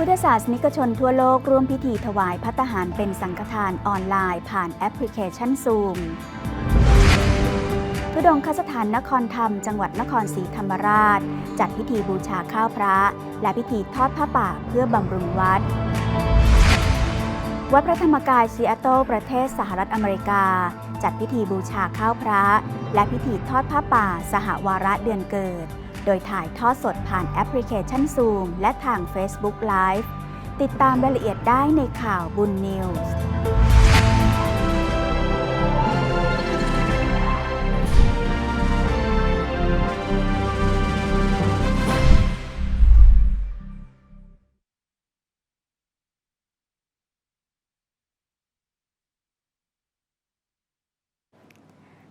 พุทธศาสนิกชนทั่วโลกร่วมพิธีถวายพัตตาหารเป็นสังฆทานออนไลน์ผ่านแอปพลิเคชันซูมทุดงคสถานนครธรรม จังหวัดนครศรีธรรมราช จัดพิธีบูชาข้าวพระ และพิธีทอดผ้าป่าเพื่อบำรุงวัด วัดพระธรรมกายซีแอตเทิลประเทศสหรัฐอเมริกา จัดพิธีบูชาข้าวพระ และพิธีทอดผ้าป่าสหวาระเดือนเกิด โดยถ่ายทอดสดผ่านแอปพลิเคชัน Zoom และทาง Facebook Live ติดตามรายละเอียดได้ในข่าวบุญนิวส์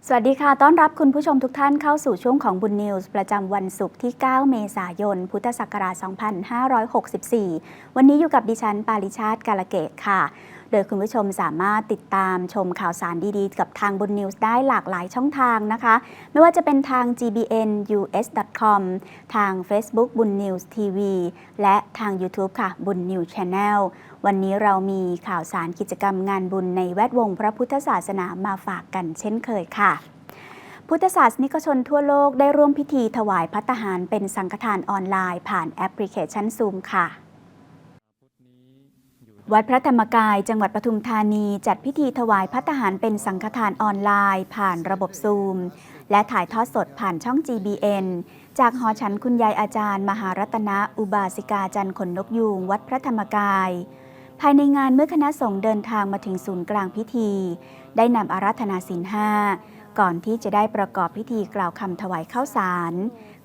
สวัสดีค่ะ ต้อนรับคุณผู้ชมทุกท่านเข้าสู่ช่วงของบุญนิวส์ประจำวันศุกร์ที่ 9 เมษายน พุทธศักราช 2564 วันนี้อยู่กับดิฉัน ปาริชาติกาลเกตค่ะ โดยคุณผู้ชมสามารถติดตามชมข่าวสารดีๆ กับทางบุญนิวส์ได้หลากหลายช่องทางนะคะ ไม่ว่าจะเป็นทาง gbn us.com ทาง Facebook บุญนิวส์ทีวีและทาง YouTube ค่ะ บุญนิวส์ Channel วันนี้เรามีข่าวสารกิจกรรมงานบุญในแวดวงพระพุทธศาสนามาฝากกันเช่นเคยค่ะพุทธศาสนิกชนทั่วโลกได้ร่วมพิธีถวายพัตหารเป็นสังฆทานออนไลน์ผ่านแอปพลิเคชันซูมค่ะ วัดพระธรรมกายจังหวัดปทุมธานีจัดพิธีถวายพัตตาหารเป็นสังฆทานออนไลน์ ผ่านระบบซูม และถ่ายทอดสดผ่านช่อง GBN จากหอฉันคุณยายอาจารย์ มหารัตนะอุบาสิกาจันทร์ขนนกยูงวัดพระธรรมกาย ภายในงานเมื่อคณะสงฆ์เดินทางมาถึงศูนย์กลางพิธี ได้นำอารัธนาศีลห้าก่อนที่จะได้ประกอบพิธีกล่าวคำถวายข้าวสาร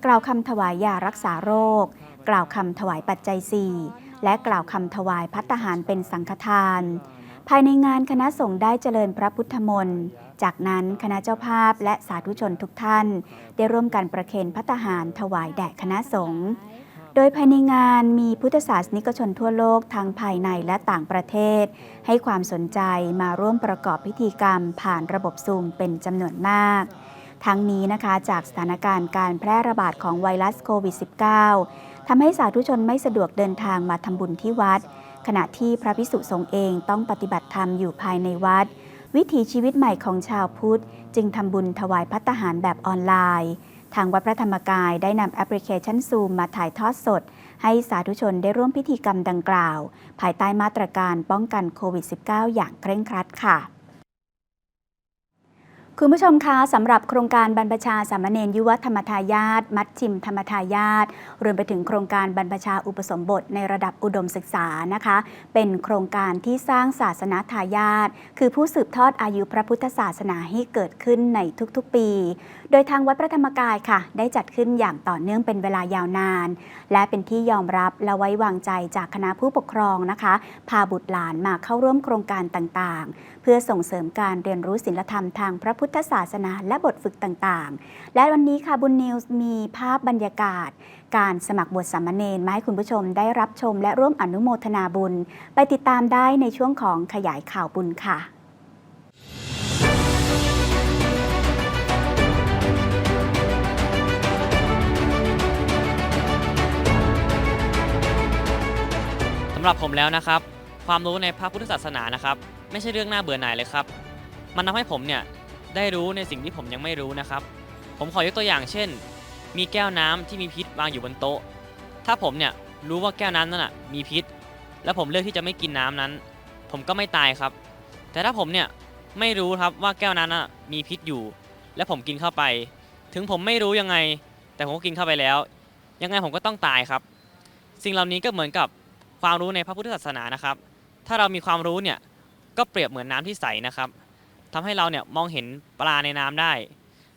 กล่าวคำถวายยารักษาโรค กล่าวคำถวายปัจจัยสี่ และกล่าวคำถวายพัตตาหารเป็นสังฆทาน ภายในงานคณะสงฆ์ได้เจริญพระพุทธมนต์ จากนั้นคณะเจ้าภาพและสาธุชนทุกท่าน ได้ร่วมกันประเคนพัตตาหารถวายแด่คณะสงฆ์โดยภายในงานมีพุทธศาสนิกชนทั่วโลกทั้งภายในและต่างประเทศ ให้ความสนใจมาร่วมประกอบพิธีกรรมผ่านระบบซูมเป็นจำนวนมาก ทั้งนี้นะคะจากสถานการณ์การแพร่ระบาดของไวรัสโควิด -19 ทำให้สาธุชนไม่สะดวกเดินทางมาทำบุญที่วัด ขณะที่พระพิสุสงฆ์เองต้องปฏิบัติธรรมอยู่ภายในวัด วิถีชีวิตใหม่ของชาวพุทธ จึงทำบุญถวายพัตตาหารแบบออนไลน์ ทางวัดพระธรรมกายได้นำแอปพลิเคชันซูมมาถ่ายทอดสด ให้สาธุชนได้ร่วมพิธีกรรมดังกล่าว ภายใต้มาตรการป้องกันโควิด -19 อย่างเคร่งครัดค่ะ คุณผู้ชมคะสำหรับโครงการบรรพชาสามเณรยุวธรรมทายาทมัดชิมธรรมทายาทรวมไปถึงโครงการบรรพชาอุปสมบทในระดับอุดมศึกษานะคะ เป็นโครงการที่สร้างศาสนาทายาทคือผู้สืบทอดอายุพระพุทธศาสนาให้เกิดขึ้นในทุกๆปี ดยทางวัดพระธรรมกายค่ะ ได้จัดขึ้นอย่างต่อเนื่องเป็นเวลายาวนาน และเป็นที่ยอมรับและไว้วางใจจากคณะผู้ปกครองนะคะ พาบุตรหลานมาเข้าร่วมโครงการต่างๆ เพื่อส่งเสริมการเรียนรู้ศีลธรรมทางพระพุทธศาสนาและบทฝึกต่างๆ และวันนี้ค่ะบุญนิวส์มีภาพบรรยากาศ การสมัครบวชสามเณรมาให้คุณผู้ชมได้รับชม และร่วมอนุโมทนาบุญ ไปติดตามได้ในช่วงของขยายข่าวบุญค่ะำหรับผมแล้วนะครับ ความรู้ในพระพุทธศาสนานะครับ ไม่ใช่เรื่องน่าเบื่อหน่ายเลยครับ มันทำให้ผมเนี่ยได้รู้ในสิ่งที่ผมยังไม่รู้นะครับ ผมขอยกตัวอย่างเช่น มีแก้วน้ำที่มีพิษวางอยู่บนโต๊ะ ถ้าผมเนี่ยรู้ว่าแก้วน้ำนั้นอะมีพิษ แล้วผมเลือกที่จะไม่กินน้ำนั้น ผมก็ไม่ตายครับ แต่ถ้าผมเนี่ยไม่รู้ครับว่าแก้วนั้นอะมีพิษอยู่ และผมกินเข้าไป ถึงผมไม่รู้ยังไง แต่ผมก็กินเข้าไปแล้ว ยังไงผมก็ต้องตายครับ สิ่งเหล่านี้ก็เหมือนกับ ความรู้ในพระพุทธศาสนานะครับ ถ้าเรามีความรู้เนี่ยก็เปรียบเหมือนน้ำที่ใสนะครับทำให้เราเนี่ยมองเห็นปลาในน้ำได้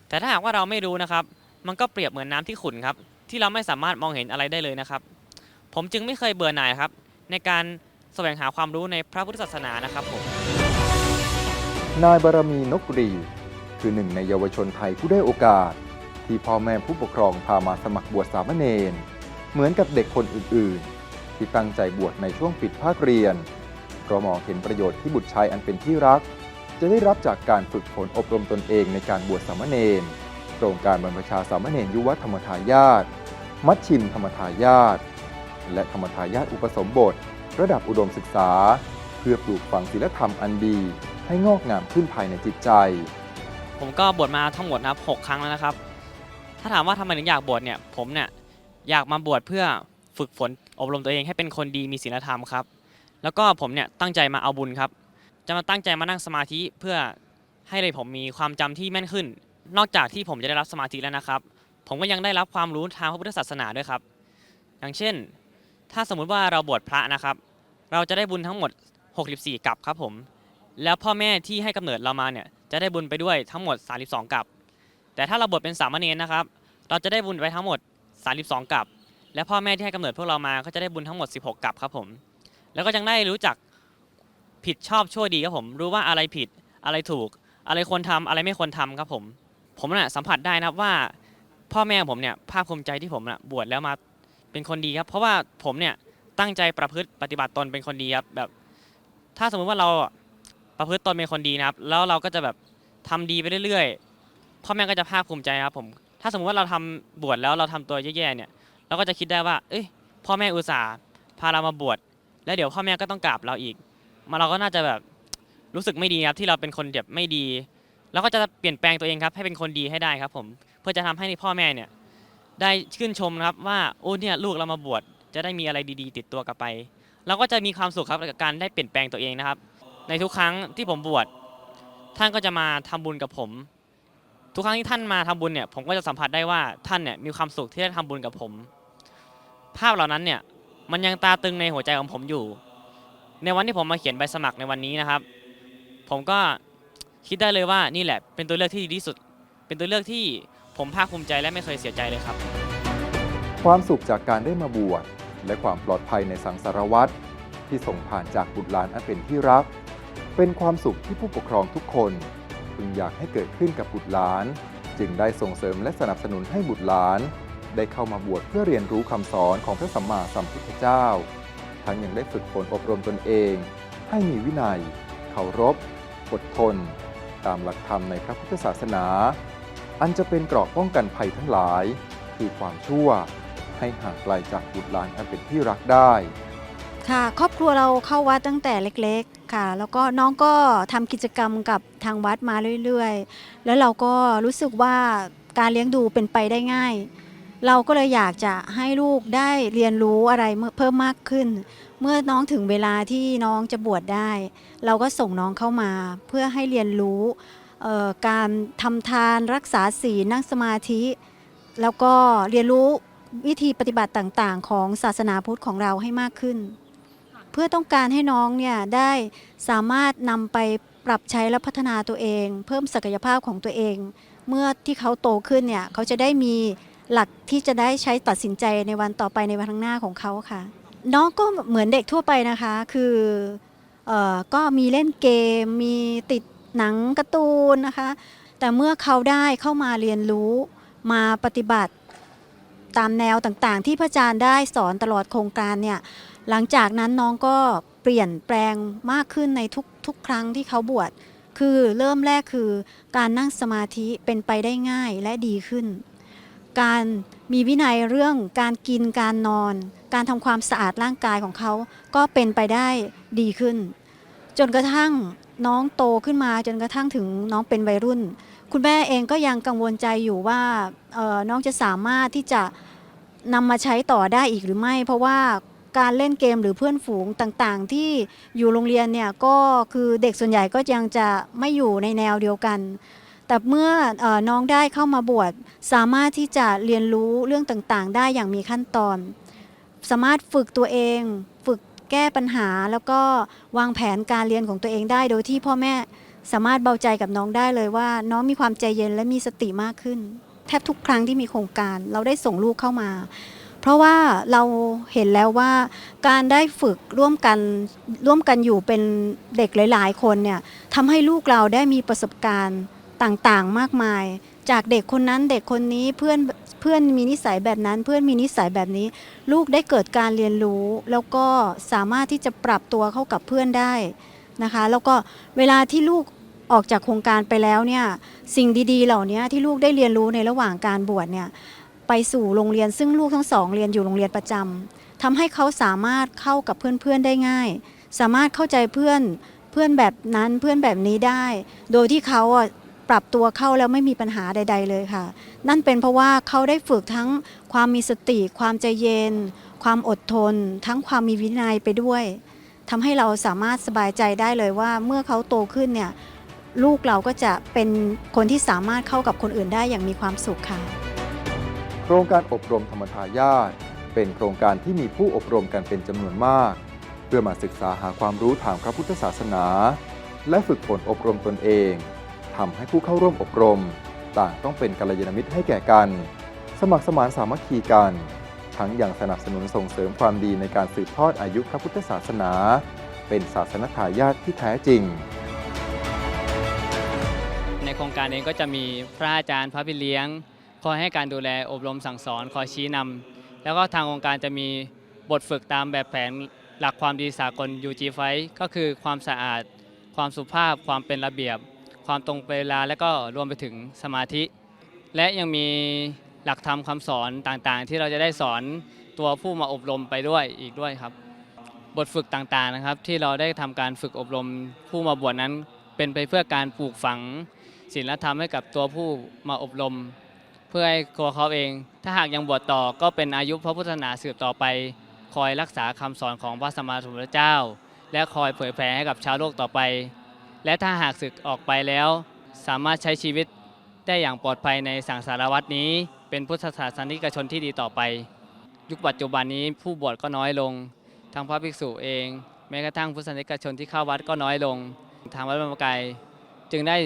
แต่ถ้าหากว่าเราไม่รู้นะครับ มันก็เปรียบเหมือนน้ำที่ขุ่นครับ ที่เราไม่สามารถมองเห็นอะไรได้เลยนะครับ ผมจึงไม่เคยเบื่อหน่ายครับ ในการแสวงหาความรู้ในพระพุทธศาสนานะครับผมนายบารมีนกรี คือหนึ่งในเยาวชนไทยผู้ได้โอกาส ที่พ่อแม่ผู้ปกครองพามาสมัครบวชสามเณรเหมือนกับเด็กคนอื่นๆ ที่ตั้งใจบวชในช่วงปิดภาคเรียนเพราะมองเห็นประโยชน์ที่บุตรชายอันเป็นที่รัก จะได้รับจากการฝึกฝนอบรมตนเองในการบวชสามเณรโครงการบรรพชาสามเณรยุวธรรมทายาทมัดชิมธรรมทายาทและธรรมทายาทอุปสมบท ระดับอุดมศึกษา เพื่อปลูกฝังศีลธรรมอันดี ให้งอกงามขึ้นภายในจิตใจ ผมก็บวชมาทั้งหมดนะครับ 6 ครั้งแล้วนะครับ ถ้าถามว่าทำไมถึงอยากบวชเนี่ย ผมเนี่ยอยากมาบวชเพื่อฝึกฝน อบรมตัวเองให้เป็นคนดีมีศีลธรรมครับ แล้วก็ผมเนี่ยตั้งใจมาเอาบุญครับ จะมาตั้งใจมานั่งสมาธิเพื่อให้เลยผมมีความจำที่แม่นขึ้น นอกจากที่ผมจะได้รับสมาธิแล้วนะครับ ผมก็ยังได้รับความรู้ทางพระพุทธศาสนาด้วยครับ อย่างเช่น ถ้าสมมุติว่าเราบวชพระนะครับ เราจะได้บุญทั้งหมด 64 กับครับผม แล้วพ่อแม่ที่ให้กำเนิดเรามาเนี่ยจะได้บุญไปด้วยทั้งหมด 32 กับ แต่ถ้าเราบวชเป็นสามเณรนะครับ เราจะได้บุญไปทั้งหมด 32 กับ และพ่อแม่ที่ให้กำเนิดพวกเรามาก็จะได้บุญทั้งหมด 16 กับครับผม แล้วก็ยังได้รู้จักผิดชอบชั่วดีครับผม รู้ว่าอะไรผิดอะไรถูก อะไรควรทำอะไรไม่ควรทำครับผม ผมน่ะสัมผัสได้นะครับว่า พ่อแม่ผมเนี่ยภาคภูมิใจที่ผมน่ะบวชแล้วมาเป็นคนดีครับ เพราะว่าผมเนี่ยตั้งใจประพฤติปฏิบัติตนเป็นคนดีครับแบบ ถ้าสมมุติว่าเราประพฤติตนเป็นคนดีนะครับ แล้วเราก็จะแบบทำดีไปเรื่อยๆ พ่อแม่ก็จะภาคภูมิใจครับผม ถ้าสมมติว่าเราทำบวชแล้วเราทำตัวแย่ๆเนี่ย เราก็จะคิดได้ว่า เอ้ยพ่อแม่อุตส่าห์พาเรามาบวชแล้วเดี๋ยวพ่อแม่ก็ต้องกราบเราอีกมาเราก็น่าจะแบบรู้สึกไม่ดีครับที่เราเป็นคนแบบไม่ดีเราก็จะเปลี่ยนแปลงตัวเองครับให้เป็นคนดีให้ได้ครับ ผมเพื่อจะทำให้พ่อแม่เนี่ยได้ชื่นชมนะครับว่าโอ้เนี่ยลูกเรามาบวชจะได้มีอะไรดีๆ ติดตัวกลับไป เราก็จะมีความสุขครับกับการได้เปลี่ยนแปลงตัวเองนะครับ ในทุกครั้งที่ผมบวชท่านก็จะมาทำบุญกับผม ทุกครั้งที่ท่านมาทำบุญเนี่ยผมก็จะสัมผัสได้ว่าท่านเนี่ยมีความสุขที่ได้ทำบุญกับผม ภาพเหล่านั้นเนี่ยมันยังตาตึงในหัวใจของผมอยู่ ในวันที่ผมมาเขียนใบสมัครในวันนี้นะครับ ผมก็คิดได้เลยว่านี่แหละเป็นตัวเลือกที่ดีที่สุด เป็นตัวเลือกที่ผมภาคภูมิใจและไม่เคยเสียใจเลยครับ ความสุขจากการได้มาบวชและความปลอดภัยในสังสารวัตรที่ส่งผ่านจากบุตรหลานอันเป็นที่รัก เป็นความสุขที่ผู้ปกครองทุกคนพึงอยากให้เกิดขึ้นกับบุตรหลาน จึงได้ส่งเสริมและสนับสนุนให้บุตรหลาน ได้เข้ามาบวชเพื่อเรียนรู้คำสอนของพระสัมมาสัมพุทธเจ้า ทั้งยังได้ฝึกฝนอบรมตนเอง ให้มีวินัย เคารพ อดทน ตามหลักธรรมในพระพุทธศาสนา อันจะเป็นเกราะป้องกันภัยทั้งหลาย คือความชั่ว ให้ห่างไกลจากบุตรหลานอันเป็นที่รักได้ ค่ะ ครอบครัวเราเข้าวัดตั้งแต่เล็กๆ ค่ะ แล้วก็น้องก็ทำกิจกรรมกับทางวัดมาเรื่อยๆ แล้วเราก็รู้สึกว่าการเลี้ยงดูเป็นไปได้ง่าย เราก็เลยอยากจะให้ลูกได้เรียนรู้อะไรเพิ่มมากขึ้น เมื่อน้องถึงเวลาที่น้องจะบวชได้ เราก็ส่งน้องเข้ามา เพื่อให้เรียนรู้การทำทานรักษาศีลนั่งสมาธิ แล้วก็เรียนรู้วิธีปฏิบัติต่างๆ ของศาสนาพุทธของเราให้มากขึ้น เพื่อต้องการให้น้องเนี่ยได้สามารถนำไปปรับใช้และพัฒนาตัวเอง เพิ่มศักยภาพของตัวเอง เมื่อที่เขาโตขึ้นเนี่ยเขาจะได้มี หลักที่จะได้ใช้ตัดสินใจในวันต่อไปในวันข้างหน้าของเขาค่ะ น้องก็เหมือนเด็กทั่วไปนะคะ คือออก็มีเล่นเกม มีติดหนังการ์ตูนนะคะ แต่เมื่อเขาได้เข้ามาเรียนรู้มาปฏิบัติตามแนวต่างๆ ที่พระอาจารย์ได้สอนตลอดโครงการเนี่ยหลังจากนั้นน้องก็เปลี่ยนแปลงมากขึ้นในทุกทุกครั้งที่เขาบวชคือเริ่มแรกคือการนั่งสมาธิเป็นไปได้ง่ายและดีขึ้น การมีวินัยเรื่องการกินการนอน การทำความสะอาดร่างกายของเขาก็เป็นไปได้ดีขึ้น จนกระทั่งน้องโตขึ้นมาจนกระทั่งถึงน้องเป็นวัยรุ่น คุณแม่เองก็ยังกังวลใจอยู่ว่าน้องจะสามารถที่จะนำมาใช้ต่อได้อีกหรือไม่ เพราะว่าการเล่นเกมหรือเพื่อนฝูงต่างๆ ที่อยู่โรงเรียนเนี่ยก็คือเด็กส่วนใหญ่ก็ยังจะไม่อยู่ในแนวเดียวกัน แต่เมื่ออน้องได้เข้ามาบวชสามารถที่จะเรียนรู้เรื่องต่างๆ ได้อย่างมีขั้นตอน สามารถฝึกตัวเอง ฝึกแก้ปัญหาแล้วก็วางแผนการเรียนของตัวเองได้ โดยที่พ่อแม่สามารถเบาใจกับน้องได้เลยว่า น้องมีความใจเย็นและมีสติมากขึ้น แทบทุกครั้งที่มีโครงการเราได้ส่งลูกเข้ามา เพราะว่าเราเห็นแล้วว่าการได้ฝึกร่วมกันร่วมกันอยู่เป็นเด็กหลาย ๆ คนเนี่ยทำให้ลูกเราได้มีประสบการณ์ ต่างๆ มากมาย จากเด็กคนนั้นเด็กคนนี้เพื่อนเพื่อนมีนิสัยแบบนั้น เพื่อนมีนิสัยแบบนี้ ลูกได้เกิดการเรียนรู้ แล้วก็สามารถที่จะปรับตัวเข้ากับเพื่อนได้นะคะ แล้วก็เวลาที่ลูกออกจากโครงการไปแล้วเนี่ยสิ่งดีๆ เหล่านี้ที่ลูกได้เรียนรู้ในระหว่างการบวชเนี่ยไปสู่โรงเรียนซึ่งลูกทั้งสองเรียนอยู่โรงเรียนประจทำให้เขาสามารถเข้ากับเพื่อนๆได้ง่าย สามารถเข้าใจเพื่อนเพื่อนแบบนั้นเพื่อนแบบนี้ได้ โดยที่เขาอะ ปรับตัวเข้าแล้วไม่มีปัญหาใด ๆ เลยค่ะ นั่นเป็นเพราะว่าเขาได้ฝึกทั้งความมีสติ ความใจเย็น ความอดทน ทั้งความมีวินัยไปด้วยทำให้เราสามารถสบายใจได้เลยว่าเมื่อเขาโตขึ้นเนี่ยลูกเราก็จะเป็นคนที่สามารถเข้ากับคนอื่นได้อย่างมีความสุขค่ะ โครงการอบรมธรรมทายาทเป็นโครงการที่มีผู้อบรมกันเป็นจำนวนมาก เพื่อมาศึกษาหาความรู้ทางพระพุทธศาสนา และฝึกฝนอบรมตนเอง ทำให้ผู้เข้าร่วมอบรม ต่างต้องเป็นกัลยาณมิตรให้แก่กัน สมัครสมานสามัคคีกัน ทั้งอยังสนับสนุนส่งเสริมความดีในการสืบทอดอายุพระพุทธศาสนา เป็นศาสนทายาทที่แท้จริง ในโครงการเองก็จะมีพระอาจารย์พระพี่เลี้ยง คอยให้การดูแลอบรมสั่งสอนคอยชี้นำแล้วก็ทางองค์การจะมีบทฝึกตามแบบแผนหลักความดีสากล UG f i ก็คือความสะอาด ความสุภาพ ความเป็นระเบียบ ความตรงเวลาและก็รวมไปถึงสมาธิ และยังมีหลักธรรมคำสอนต่างๆ ที่เราจะได้สอนตัวผู้มาอบรมไปด้วยอีกด้วยครับ บทฝึกต่างๆนะครับ ที่เราได้ทำการฝึกอบรมผู้มาบวชนั้น เป็นไปเพื่อการปลูกฝังศีลธรรมให้กับตัวผู้มาอบรม เพื่อให้ตัวเขาเอง ถ้าหากยังบวชต่อก็เป็นอายุพระพุทธศาสนาสืบต่อไป คอยรักษาคำสอนของพระสัมมาสัมพุทธเจ้า และคอยเผยแผ่ให้กับชาวโลกต่อไป และถ้าหากศึกออกไปแล้ว สามารถใช้ชีวิตได้อย่างปลอดภัยในสังสารวัตนี้ เป็นพุทธศาสนิกชนที่ดีต่อไป ยุคปัจจุบันนี้ผู้บวชก็น้อยลง ทั้งพระภิกษุเอง แม้กระทั่งพุทธศาสนิกชนที่เข้าวัดก็น้อยลง ทางวัดพระธรมกายจึงได้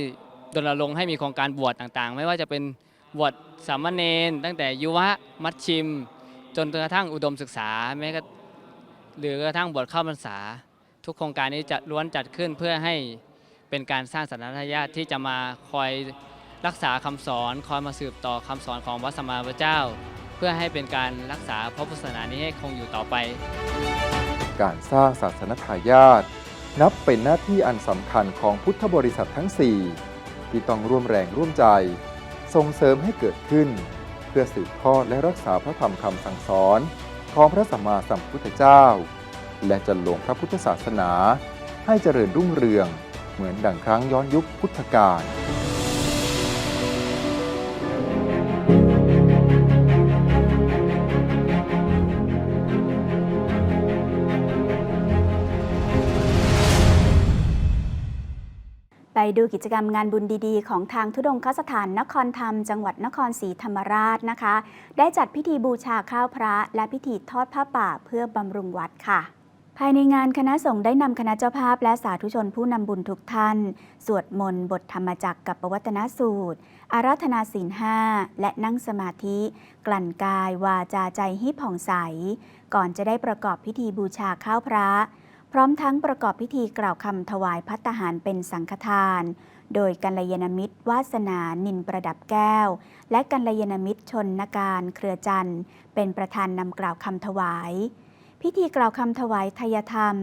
รณรงให้มีโครงการบวชต่างๆ ไม่ว่าจะเป็นบวชสามเณรตั้งแต่ยุวะมัชชิม จนกระทั่งอุดมศึกษาแม้กระหรือกระทั่งบวชเข้าพรรษา ทุกโครงการนี้จะล้วนจัดขึ้นเพื่อให้ เป็นการสร้างสันทายาทที่จะมาคอยรักษาคำสอนคอยมาสืบต่อคำสอนของพระสัมมาสัมพุทธเจ้า เพื่อให้เป็นการรักษาพระพุทธศาสนานี้ให้คงอยู่ต่อไป การสร้างศาสนทายาทนับเป็นหน้าที่อันสำคัญของพุทธบริษัททั้ง 4 ที่ต้องร่วมแรงร่วมใจ ส่งเสริมให้เกิดขึ้น เพื่อสืบทอดและรักษาพระธรรมคำสั่งสอนของพระสัมมาสัมพุทธเจ้า และจันลงพระพุทธศาสนาให้เจริญรุ่งเรือง เหมือนดังครั้งย้อนยุคพุทธกาลไปดูกิจกรรมงานบุญดีๆ ของทางทุดงคสถานนครธรรม จังหวัดนครศรีธรรมราชนะคะ ได้จัดพิธีบูชาข้าวพระและพิธีทอดผ้าป่าเพื่อบำรุงวัดค่ะ ภายในงานคณะสงฆ์ได้นำคณะเจ้าภาพและสาธุชนผู้นำบุญทุกท่าน สวดมนต์บทธรรมจักรกับปวัตนสูตร อาราธนาศีลห้าและนั่งสมาธิ กลั่นกายวาจาใจให้ผ่องใส ก่อนจะได้ประกอบพิธีบูชาข้าวพระ พร้อมทั้งประกอบพิธีกล่าวคำถวายพัตหารเป็นสังฆทาน โดยกัลยาณมิตร วาสนานินประดับแก้ว และกัลยาณมิตรชนนการเครือจันทร์เป็นประธานนำกล่าวคำถวาย พิธีกล่าวคำถวายทายธรรม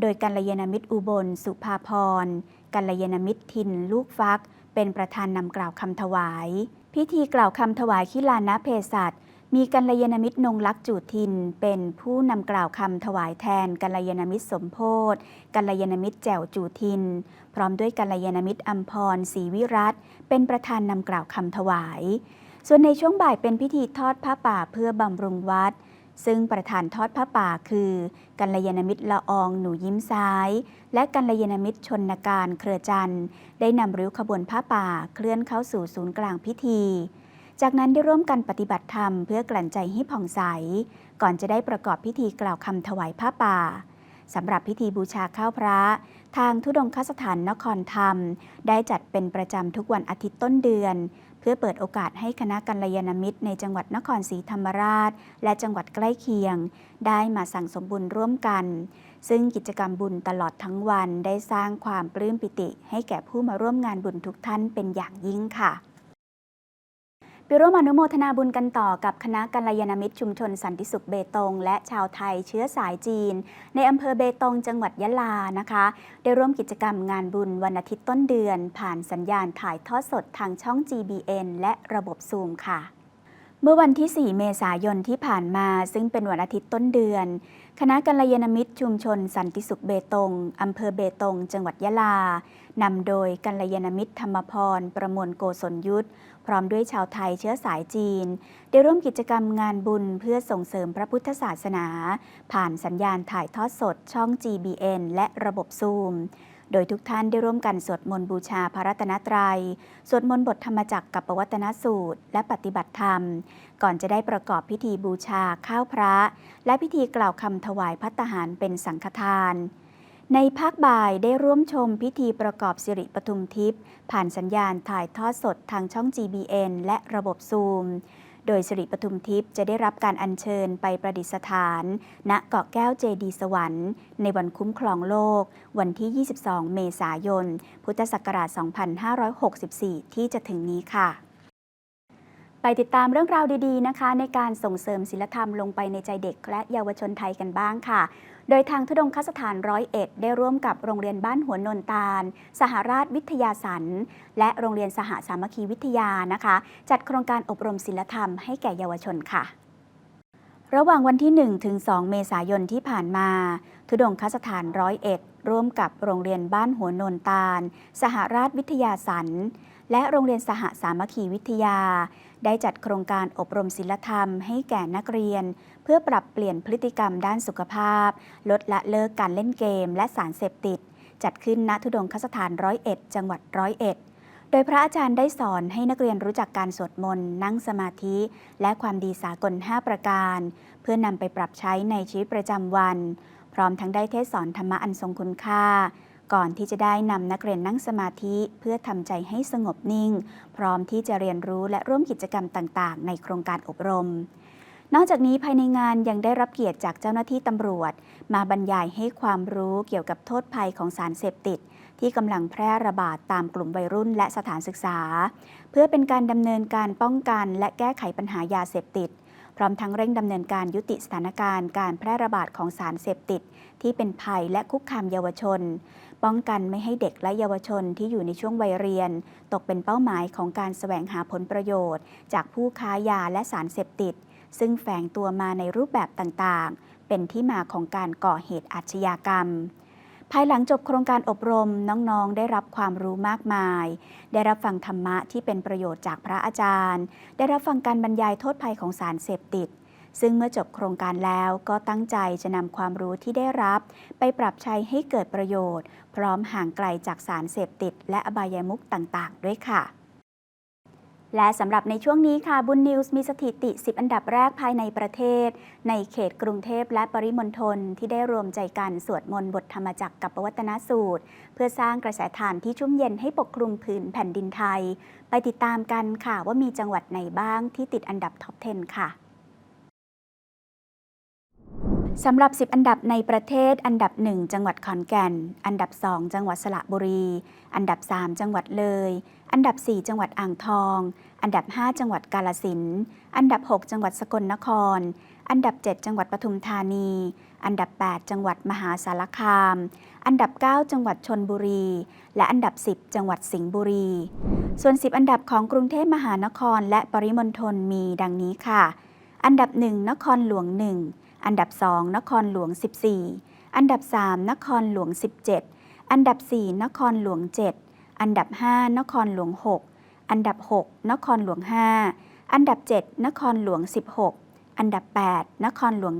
โดยกัลยาณมิตรอุบล สุภาพรกัลยาณมิตรทิน ลูกฟัก เป็นประธานนำกล่าวคำถวาย พิธีกล่าวคำถวายขิลานะเพศัตมีกัลยาณมิตรนงลักษ์จูทิน เป็นผู้นำกล่าวคำถวายแทนกัลยาณมิตรสมโพธกัลยาณมิตรแจ่วจูทิน พร้อมด้วยกัลยาณมิตรอัมพรศรีวิรัตเป็นประธานนำกล่าวคำถวาย ส่วนในช่วงบ่ายเป็นพิธีทอดผ้าป่าเพื่อบำรุงวัด ซึ่งประธานทอดผ้าป่าคือ กัลยาณมิตรละอองหนูยิ้มซ้าย และกัลยาณมิตรชนนการเครือจันทร์ได้นำริ้วขบวนผ้าป่าเคลื่อนเข้าสู่ศูนย์กลางพิธี จากนั้นได้ร่วมกันปฏิบัติธรรมเพื่อกลั่นใจให้ผ่องใส ก่อนจะได้ประกอบพิธีกล่าวคำถวายผ้าป่าสำหรับพิธีบูชาข้าวพระ ทางทุดงคสถานนครธรรม ได้จัดเป็นประจำทุกวันอาทิตย์ต้นเดือน เพื่อเปิดโอกาสให้คณะกัลยาณมิตรในจังหวัดนครศรีธรรมราช และจังหวัดใกล้เคียง ได้มาสั่งสมบุญร่วมกัน ซึ่งกิจกรรมบุญตลอดทั้งวันได้สร้างความปลื้มปิติ ให้แก่ผู้มาร่วมงานบุญทุกท่านเป็นอย่างยิ่งค่ะ ไปร่วมอนุโมทนาบุญกันต่อกับคณะกัลยาณมิตรชุมชนสันติสุขเบตง และชาวไทยเชื้อสายจีน ในอำเภอเบตงจังหวัดยะลานะคะ ได้ร่วมกิจกรรมงานบุญวันอาทิตย์ต้นเดือน ผ่านสัญญาณถ่ายทอดสดทางช่อง GBN และระบบซูมค่ะเมื่อวันที่ 4 เมษายนที่ผ่านมาซึ่งเป็นวันอาทิตย์ต้นเดือน คณะกัลยาณมิตรชุมชนสันติสุขเบตง อำเภอเบตง จังหวัดยะลา นำโดยกัลยาณมิตรธรรมพร ประมวลโกศลยุทธ ร้อมด้วยชาวไทยเชื้อสายจีน ได้ร่วมกิจกรรมงานบุญเพื่อส่งเสริมพระพุทธศาสนา ผ่านสัญญาณถ่ายทอดสดช่อง GBN และระบบซูม โดยทุกท่านได้ร่วมกันสวดมนต์บูชาพระรัตนตรัย สวดมนต์บทธรรมจักรกับปวัตนสูตร และปฏิบัติธรรม ก่อนจะได้ประกอบพิธีบูชาข้าวพระ และพิธีกล่าวคำถวายพัตหารเป็นสังฆทาน ในภาคบ่ายได้ร่วมชมพิธีประกอบสิริปทุมทิพย์ผ่านสัญญาณถ่ายทอดสดทางช่อง GBN และระบบซูม โดยสิริปทุมทิพย์จะได้รับการอัญเชิญไปประดิษฐาน ณเกาะแก้วเจดีสวรรค์ ในวันคุ้มครองโลก วันที่ 22 เมษายน พุทธศักราช 2564 ที่จะถึงนี้ค่ะไปติดตามเรื่องราวดีๆนะคะ ในการส่งเสริมศิลธรรมลงไปในใจเด็กและเยาวชนไทยกันบ้างค่ะ โดยทางทุดงคสถานร้อยเอ็ดได้ร่วมกับโรงเรียนบ้านหัวนนตาล สหราชวิทยาสันและโรงเรียนสหสามัคคีวิทยานะคะ จัดโครงการอบรมศิลธรรมให้แก่เยาวชนค่ะ ระหว่างวันที่ 1 ถึง 2 เมษายนที่ผ่านมา ทุดงคสถานร้อยเอ็ดร่วมกับโรงเรียนบ้านหัวนนตาล สหราชวิทยาสัน และโรงเรียนสหสามัคคีวิทยา ได้จัดโครงการอบรมศิลธรรมให้แก่นักเรียน เพื่อปรับเปลี่ยนพฤติกรรมด้านสุขภาพ ลดละเลิกการเล่นเกม และสารเสพติด จัดขึ้นณทุดงคสถานร้อยเอ็ดจังหวัดร้อยเอ็ดโดยพระอาจารย์ได้สอนให้นักเรียนรู้จักการสวดมนต์นั่งสมาธิ และความดีสากล 5 ประการ เพื่อนำไปปรับใช้ในชีวิตประจำวัน พร้อมทั้งได้เทศสอนธรรมะอันทรงคุณค่า ก่อนที่จะได้นำนักเรียนนั่งสมาธิเพื่อทำใจให้สงบนิ่ง พร้อมที่จะเรียนรู้และร่วมกิจกรรมต่าง ๆ ในโครงการอบรม นอกจากนี้ภายในงานยังได้รับเกียรติจากเจ้าหน้าที่ตำรวจ มาบรรยายให้ความรู้เกี่ยวกับโทษภัยของสารเสพติด ที่กำลังแพร่ระบาดตามกลุ่มวัยรุ่นและสถานศึกษา เพื่อเป็นการดำเนินการป้องกันและแก้ไขปัญหายาเสพติดพร้อมทั้งเร่งดำเนินการยุติสถานการณ์การแพร่ระบาดของสารเสพติด ที่เป็นภัยและคุกคามเยาวชน ป้องกันไม่ให้เด็กและเยาวชนที่อยู่ในช่วงวัยเรียน ตกเป็นเป้าหมายของการแสวงหาผลประโยชน์ จากผู้ค้ายาและสารเสพติด ซึ่งแฝงตัวมาในรูปแบบต่างๆ เป็นที่มาของการก่อเหตุอาชญากรรมภายหลังจบโครงการอบรมน้องๆ ได้รับความรู้มากมาย ได้รับฟังธรรมะที่เป็นประโยชน์จากพระอาจารย์ ได้รับฟังการบรรยายโทษภัยของสารเสพติด ซึ่งเมื่อจบโครงการแล้วก็ตั้งใจจะนำความรู้ที่ได้รับ ไปปรับใช้ให้เกิดประโยชน์ พร้อมห่างไกลจากสารเสพติด และอบายามุขต่างๆ ด้วยค่ะและสำหรับในช่วงนี้ค่ะบุญนิวส์มีสถิติ 10 อันดับแรกภายในประเทศ ในเขตกรุงเทพและปริมณฑลที่ได้รวมใจกันสวดมนต์บทธรรมจักรกับปวัตนสูตร เพื่อสร้างกระแสทานที่ชุ่มเย็นให้ปกคลุมผืนแผ่นดินไทย ไปติดตามกันค่ะว่ามีจังหวัดไหนบ้างที่ติดอันดับท็อป 10 ค่ะ สำหรับ 10 อันดับในประเทศ อันดับ 1 จังหวัดขอนแก่น อันดับ 2 จังหวัดสระบุรี อันดับ 3 จังหวัดเลย อันดับ 4 จังหวัดอ่างทอง อันดับ 5 จังหวัดกาลสิน อันดับ 6 จังหวัดสกลนคร อันดับ 7 จังหวัดปทุมธานี อันดับ 8 จังหวัดมหาสารคาม อันดับ 9 จังหวัดชนบุรี และอันดับ 10 จังหวัดสิงห์บุรี ส่วน 10 อันดับของกรุงเทพมหานครและปริมณฑลมีดังนี้ค่ะ อันดับ 1 นครหลวง 1 อันดับ 2 นครหลวง 14 อันดับ 3 นครหลวง 17 อันดับ 4 นครหลวง 7 อันดับ 5 นครหลวง 6 อันดับ 6 นครหลวง 5 อันดับ 7 นครหลวง 16 อันดับ 8 นครหลวง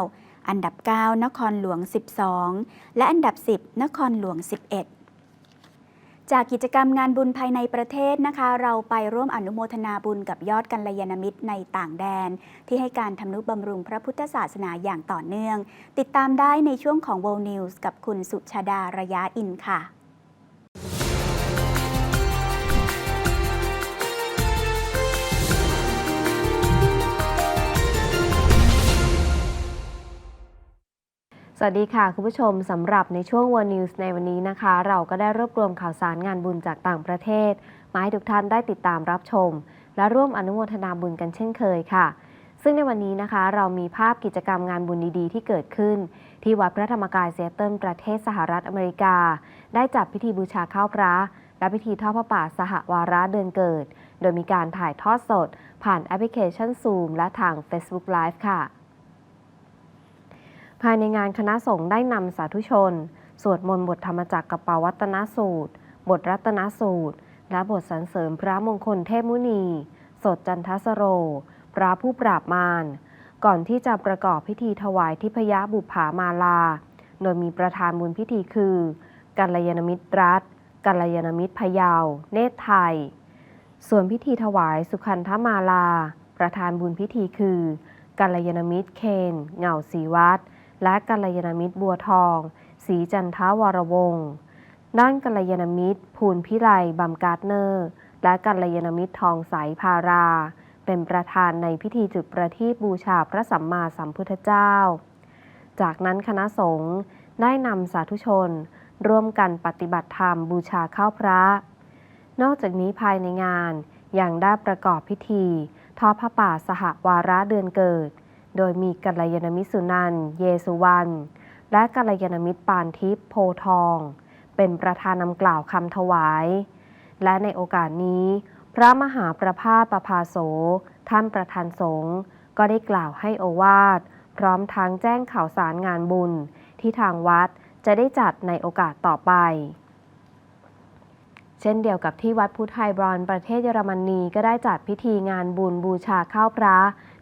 9 อันดับ 9 นครหลวง 12 และอันดับ 10 นครหลวง 11 จากกิจกรรมงานบุญภายในประเทศนะคะ เราไปร่วมอนุโมทนาบุญกับยอดกัลยาณมิตรในต่างแดน ที่ให้การทำนุบำรุงพระพุทธศาสนาอย่างต่อเนื่อง ติดตามได้ในช่วงของ World News กับคุณสุชาดาระยะอินค่ะ สวัสดีค่ะคุณผู้ชมสำหรับในช่วง World News ในวันนี้นะคะ เราก็ได้รวบรวมข่าวสารงานบุญจากต่างประเทศ มาให้ทุกท่านได้ติดตามรับชม และร่วมอนุโมทนาบุญกันเช่นเคยค่ะ ซึ่งในวันนี้นะคะ เรามีภาพกิจกรรมงานบุญดีๆ ที่เกิดขึ้น ที่วัดพระธรรมกายเซียเติลประเทศสหรัฐอเมริกา ได้จัดพิธีบูชาข้าวพระ และพิธีทอดพระป่าสหวาระเดือนเกิด โดยมีการถ่ายทอดสด ผ่านแอปพลิเคชัน Zoom และทาง Facebook Live ค่ะ ภายในงานคณะสงฆ์ได้นำสาธุชน สวดมนต์บทธรรมจักรกับปาวัตนสูตร บทรัตนสูตร และบทสรรเสริมพระมงคลเทพมุนี สดจันทสโร พระผู้ปราบมาร ก่อนที่จะประกอบพิธีถวายทิพยบุปผามาลา โดยมีประธานบุญพิธีคือกัลยาณมิตรรัฐกัลยาณมิตรพยาว เนตรไทย ส่วนพิธีถวายสุขันธมาลา ประธานบุญพิธีคือกัลยาณมิตรเคน เหงาศรีวัด และกัลยาณมิตรบัวทองศรีจันทาวรวงศ์ด้านกัลยาณมิตร ภูลพิไลบัมการ์ดเนอร์ และกัลยาณมิตรทองใสพารา เป็นประธานในพิธีจุดประทีปบูชาพระสัมมาสัมพุทธเจ้า จากนั้นคณะสงฆ์ได้นำสาธุชน ร่วมกันปฏิบัติธรรมบูชาข้าวพระ นอกจากนี้ภายในงานยังได้ประกอบพิธีทอดผ้าป่าสหวาระเดือนเกิด โดยมีกัลยาณมิตรสุนันท์เยสุวรรณ และกัลยาณมิตรปานทิพย์โพทอง เป็นประธานนำกล่าวคำถวาย และในโอกาสนี้ พระมหาประภาสประภาโส ท่านประธานสงฆ์ก็ได้กล่าวให้โอวาท พร้อมทั้งแจ้งข่าวสารงานบุญ ที่ทางวัดจะได้จัดในโอกาสต่อไป เช่นเดียวกับที่วัดพุทธไฮบรอนประเทศเยอรมนีก็ได้จัดพิธีงานบุญบูชาข้าวพระ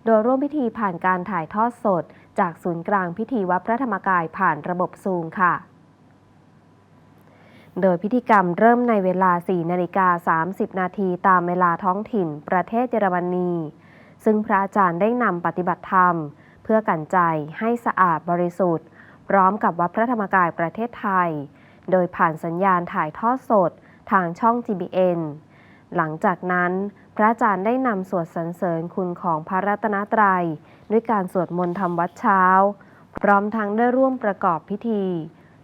โดยร่วมพิธีผ่านการถ่ายทอดสด จากศูนย์กลางพิธีวัดพระธรรมกายผ่านระบบซูมค่ะ โดยพิธีกรรมเริ่มในเวลา 4 นาฬิกา 30 นาทีตามเวลาท้องถิ่น ประเทศเยอรมนี ซึ่งพระอาจารย์ได้นำปฏิบัติธรรม เพื่อกันใจให้สะอาดบริสุทธิ์ พร้อมกับวัดพระธรรมกายประเทศไทย โดยผ่านสัญญาณถ่ายทอดสดทางช่อง GBN หลังจากนั้น พระอาจารย์ได้นำสวดสรรเสริญคุณของพระรัตนตรัย ด้วยการสวดมนต์ทำวัดเช้า พร้อมทั้งได้ร่วมประกอบพิธี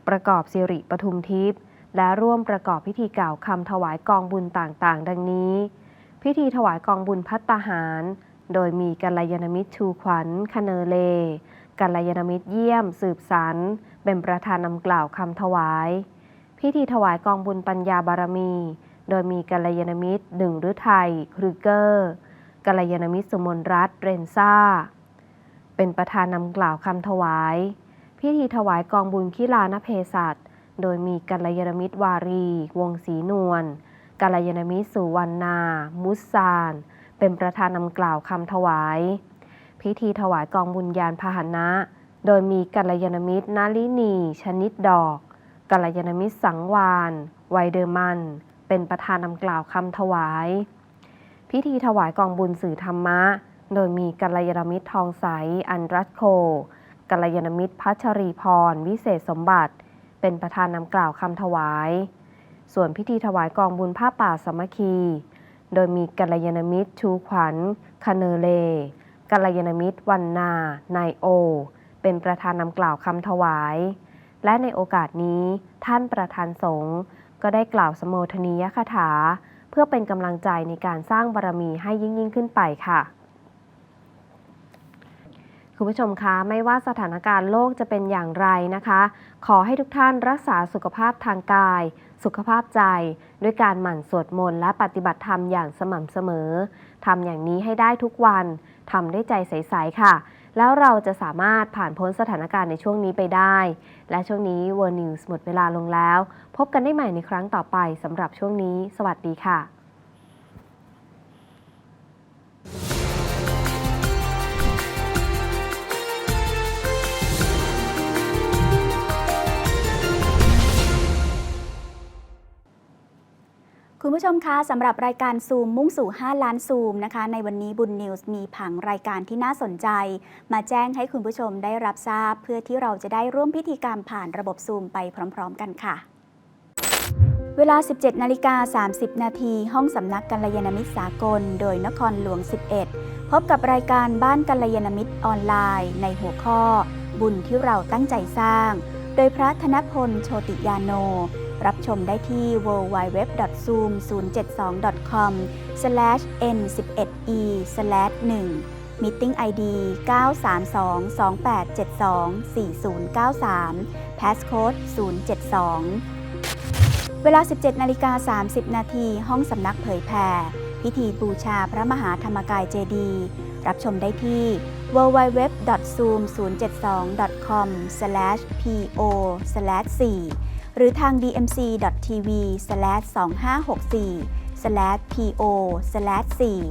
ประกอบสิริปทุมทิพย์และร่วมประกอบพิธีกล่าวคำถวายกองบุญต่างๆ ดังนี้ พิธีถวายกองบุญพัตตาหาร โดยมีกัลยาณมิตรชูขวัญคเนเลกัลยาณมิตรเยี่ยม สืบสรรเป็นประธานนำกล่าวคำถวาย พิธีถวายกองบุญปัญญาบารมี โดยมีกัลยาณมิตรดึงฤทัยครูเกอร์กัลยาณมิตรสุมนรัตน์เรนซ่า เป็นประธานนำกล่าวคำถวาย พิธีถวายกองบุญคิลานเพศัตโดยมีกัลยาณมิตรวารี วงศรีนวลกัลยาณมิตรสุวรรณา มุสซาน เป็นประธานนำกล่าวคำถวาย พิธีถวายกองบุญยานพาหนะ โดยมีกัลยาณมิตรนาลินี ชนิดดอกกัลยาณมิตรสังวานไวเดอร์มัน เป็นประธานนำกล่าวคำถวาย พิธีถวายกองบุญสื่อธรรมะ โดยมีกัลยาณมิตรทองใส อันรัตโค กัลยาณมิตรพัชรีพร วิเศษสมบัติ เป็นประธานนำกล่าวคำถวาย ส่วนพิธีถวายกองบุญผ้าป่าสมัคคี โดยมีกัลยาณมิตรชูขวัญคเนเลกัลยาณมิตรวันนา นายโอ เป็นประธานนำกล่าวคำถวาย และในโอกาสนี้ท่านประธานสงฆ์ ก็ได้กล่าวสมโภชนียคาถา เพื่อเป็นกำลังใจในการสร้างบารมีให้ยิ่งยิ่งขึ้นไปค่ะคุณผู้ชมคะไม่ว่าสถานการณ์โลกจะเป็นอย่างไรนะคะ ขอให้ทุกท่านรักษาสุขภาพทางกาย สุขภาพใจ ด้วยการหมั่นสวดมนต์และปฏิบัติธรรมอย่างสม่ำเสมอทำอย่างนี้ให้ได้ทุกวันทำด้วยใจใสๆค่ะ แล้วเราจะสามารถผ่านพ้นสถานการณ์ในช่วงนี้ไปได้ และช่วงนี้ World News หมดเวลาลงแล้ว พบกันได้ใหม่ในครั้งต่อไปสำหรับช่วงนี้ สวัสดีค่ะ คุณผู้ชมคะสำหรับรายการซูมมุ่งสู่ 5 ล้านซูมนะคะ ในวันนี้บุญนิวส์มีผังรายการที่น่าสนใจ มาแจ้งให้คุณผู้ชมได้รับทราบ เพื่อที่เราจะได้ร่วมพิธีกรรมผ่านระบบซูมไปพร้อม ๆ กันค่ะ เวลา 17นาฬิกา30 นาทีห้องสำนักกัลยาณมิตรสากล โดยนครหลวง 11 พบกับรายการบ้านกัลยาณมิตรออนไลน์ ในหัวข้อ บุญที่เราตั้งใจสร้าง โดยพระธนพลโชติยาโน รับชมได้ที่ www.zoom072.com/n11e/1 Meeting ID 93228724093 Passcode 072 เวลา 17 นาฬิกา 30 นาทีห้องสำนักเผยแผ่พิธีบูชาพระมหาธรรมกายเจดีย์รับชมได้ที่ www.zoom072.com/po/4 หรือทาง dmc.tv/2564/po/4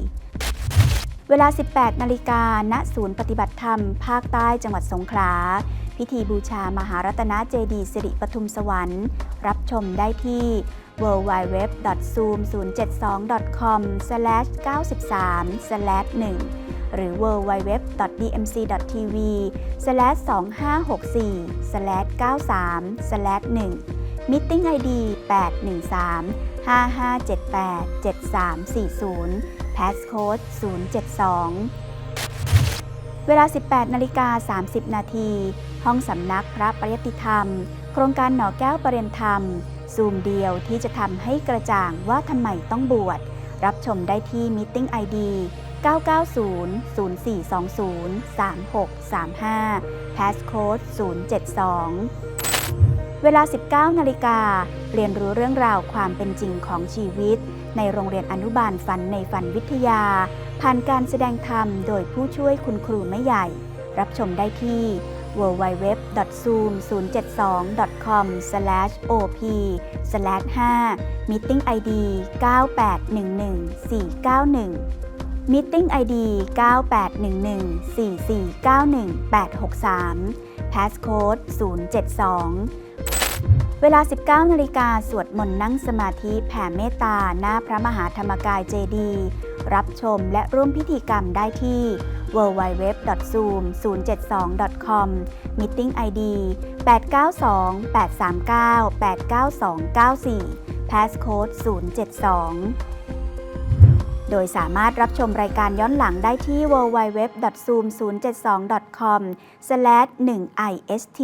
เวลา 18 นาฬิกา ณ ศูนย์ปฏิบัติธรรม ภาคใต้จังหวัดสงขลา พิธีบูชามหารัตนเจดีสิริปทุมสวรรค์ รับชมได้ที่ www.zoom072.com/93/1 หรือ www.dmc.tv/2564/93/1 Meeting ID 813 5578 7340 Passcode 072 เวลา 18นาฬิกา30 นาที ห้องสำนักพระปริยติธรรม โครงการหน่อแก้วประเรียนธรรม ซูมเดียวที่จะทำให้กระจ่างว่าทำไมต้องบวช รับชมได้ที่ Meeting ID 990 0420 3635 Passcode 072 เวลา 19 นาฬิกา เรียนรู้เรื่องราวความเป็นจริงของชีวิต ในโรงเรียนอนุบาลฝันในฝันวิทยา ผ่านการแสดงธรรมโดยผู้ช่วยคุณครูไม่ใหญ่ รับชมได้ที่ www.zoom072.com/op/5 Meeting ID 9811 491 Meeting ID 98114491 Passcode 072 เวลา 19 นาฬิกาสวดมนต์นั่งสมาธิแผ่เมตตา หน้าพระมหาธรรมกายเจดีย์รับชมและร่วมพิธีกรรมได้ที่ www.zoom072.com Meeting ID 892 839 89294 Passcode 072 โดยสามารถรับชมรายการย้อนหลังได้ที่ www.zoom072.com/1ist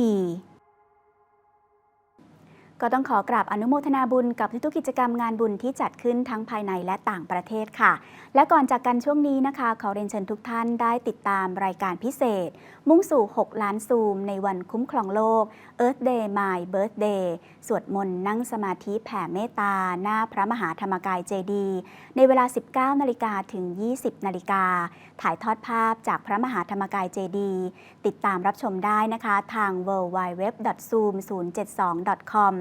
ก็ต้องขอกราบอนุโมทนาบุญกับทุกกิจกรรมงานบุญที่จัดขึ้นทั้งภายในและต่างประเทศค่ะ และก่อนจากกันช่วงนี้นะคะ ขอเรียนเชิญทุกท่านได้ติดตามรายการพิเศษมุ่งสู่ 6 ล้านซูม ในวันคุ้มครองโลก Earth Day My Birthday สวดมนต์นั่งสมาธิแผ่เมตตา หน้าพระมหาธรรมกายเจดีย์ในเวลา 19 นาฬิกาถึง 20 นาฬิกา ถ่ายทอดภาพจากพระมหาธรรมกายเจดีย์ติดตามรับชมได้นะคะทาง www.zoom072.com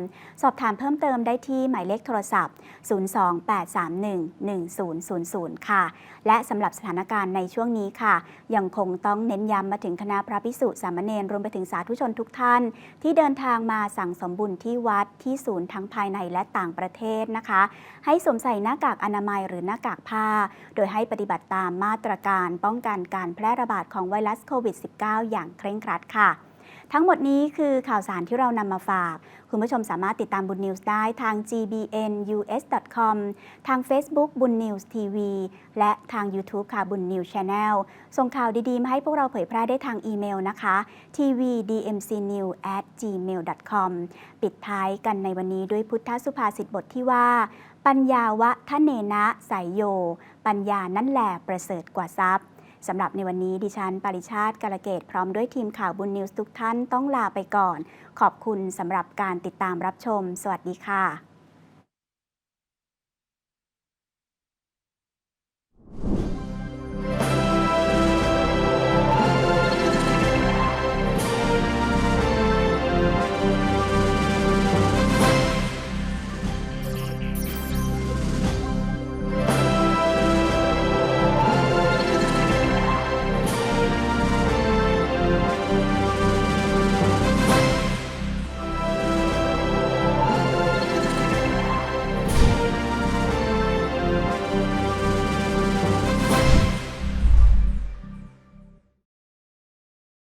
สอบถามเพิ่มเติมได้ที่หมายเลขโทรศัพท์ 028311000 ค่ะ และสำหรับสถานการณ์ในช่วงนี้ค่ะ ยังคงต้องเน้นย้ำมาถึงคณะพระภิกษุสามเณรรวมไปถึงสาธุชนทุกท่าน ที่เดินทางมาสั่งสมบุญที่วัดที่ศูนย์ทั้งภายในและต่างประเทศนะคะ ให้สวมใส่หน้ากากอนามัยหรือหน้ากากผ้า โดยให้ปฏิบัติตามมาตรการป้องกันการแพร่ระบาดของไวรัสโควิด -19 อย่างเคร่งครัดค่ะ ทั้งหมดนี้คือข่าวสารที่เรานำมาฝาก คุณผู้ชมสามารถติดตามบุญนิวส์ได้ทาง gbnus.com ทาง Facebook บุญนิวส์ทีวีและทาง YouTube ค่ะบุญนิวส์ Channel ส่งข่าวดีๆ มาให้พวกเราเผยแพร่ได้ทางอีเมลนะคะ tvdmcnew@gmail.com ปิดท้ายกันในวันนี้ด้วยพุทธสุภาษิตบทที่ว่า ปัญญาวะทะเนนะสายโย ปัญญานั่นแหละประเสริฐกว่าทรัพย์ สำหรับในวันนี้ดิฉันปริชาติกาลเกตพร้อมด้วยทีมข่าวบุญนิวส์ทุกท่านต้องลาไปก่อน ขอบคุณสำหรับการติดตามรับชม สวัสดีค่ะ